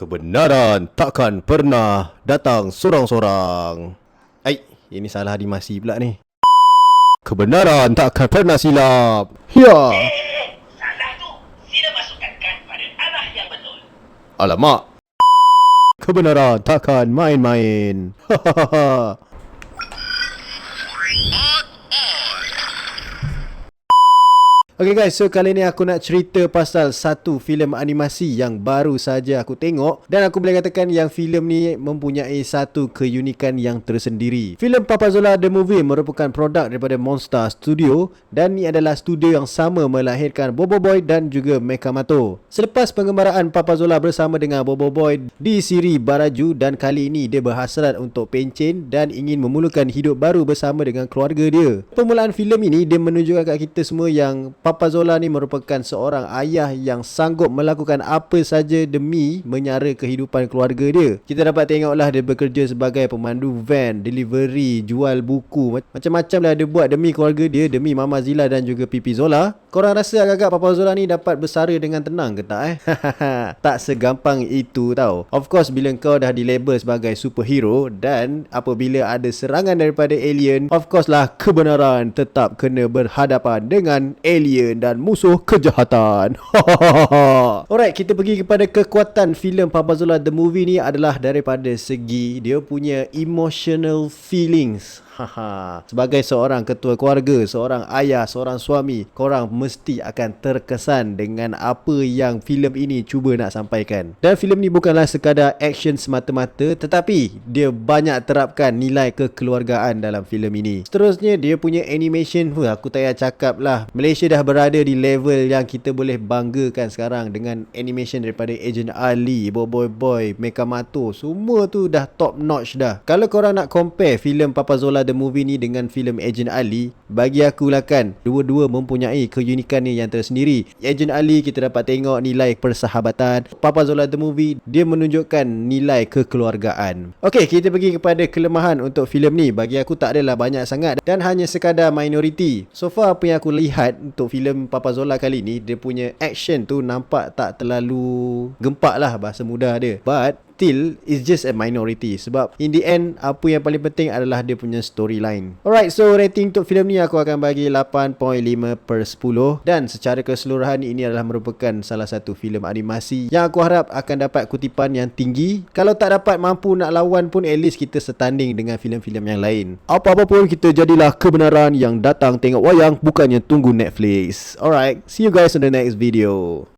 Kebenaran takkan pernah datang sorang-sorang. Ai, ini salah animasi pula ni. Kebenaran takkan pernah silap. Ya. Salah tu. Sila masukkan pada arah yang betul. Alamak. Kebenaran takkan main-main. Hahaha. Okay guys, so kali ni aku nak cerita pasal satu filem animasi yang baru saja aku tengok dan aku boleh katakan yang filem ni mempunyai satu keunikan yang tersendiri. Filem Papazola The Movie merupakan produk daripada Monster Studio dan ni adalah studio yang sama melahirkan Bobo Boy dan juga Mekamato. Selepas pengembaraan Papazola bersama dengan Bobo Boy di siri Baraju dan kali ini dia berhasrat untuk pencen dan ingin memulakan hidup baru bersama dengan keluarga dia. Permulaan filem ini dia menunjukkan kat kita semua yang Papa Zola ni merupakan seorang ayah yang sanggup melakukan apa saja demi menyara kehidupan keluarga dia. Kita dapat tengoklah dia bekerja sebagai pemandu van, delivery, jual buku. Macam-macam lah dia buat demi keluarga dia, demi Mama Zila dan juga Pipi Zola. Korang rasa agak-agak Papa Zola ni dapat bersara dengan tenang ke tak eh? tak segampang itu tau. Of course bila kau dah dilabel sebagai superhero dan apabila ada serangan daripada alien, of course lah kebenaran tetap kena berhadapan dengan alien dan musuh kejahatan. Alright, kita pergi kepada kekuatan filem Papa Zola The Movie ni adalah daripada segi dia punya emotional feelings. Haha. Sebagai seorang ketua keluarga, seorang ayah, seorang suami, korang mesti akan terkesan dengan apa yang filem ini cuba nak sampaikan. Dan filem ni bukanlah sekadar action semata-mata tetapi dia banyak terapkan nilai kekeluargaan dalam filem ini. Seterusnya dia punya animation, huh, aku tak payah cakap lah. Malaysia dah berada di level yang kita boleh banggakan sekarang dengan animation daripada Agent Ali, Boy Boy Boy, Mekamato. Semua tu dah top notch dah. Kalau korang nak compare filem Papa Zola The Movie ni dengan filem Agent Ali, bagi aku lah kan, dua-dua mempunyai keunikannya yang tersendiri. Agent Ali kita dapat tengok nilai persahabatan. Papa Zola The Movie dia menunjukkan nilai kekeluargaan. Okey, kita pergi kepada kelemahan untuk filem ni. Bagi aku tak adalah banyak sangat dan hanya sekadar minoriti. So far apa yang aku lihat untuk filem Papa Zola kali ni, dia punya action tu nampak tak terlalu gempak lah bahasa mudah dia. But still is just a minority sebab in the end apa yang paling penting adalah dia punya storyline. Alright, so rating untuk filem ni aku akan bagi 8.5 per 10 dan secara keseluruhan ini adalah merupakan salah satu filem animasi yang aku harap akan dapat kutipan yang tinggi. Kalau tak dapat mampu nak lawan pun at least kita setanding dengan filem-filem yang lain. Apa-apa pun kita jadilah kebenaran yang datang tengok wayang bukannya tunggu Netflix. Alright, see you guys on the next video.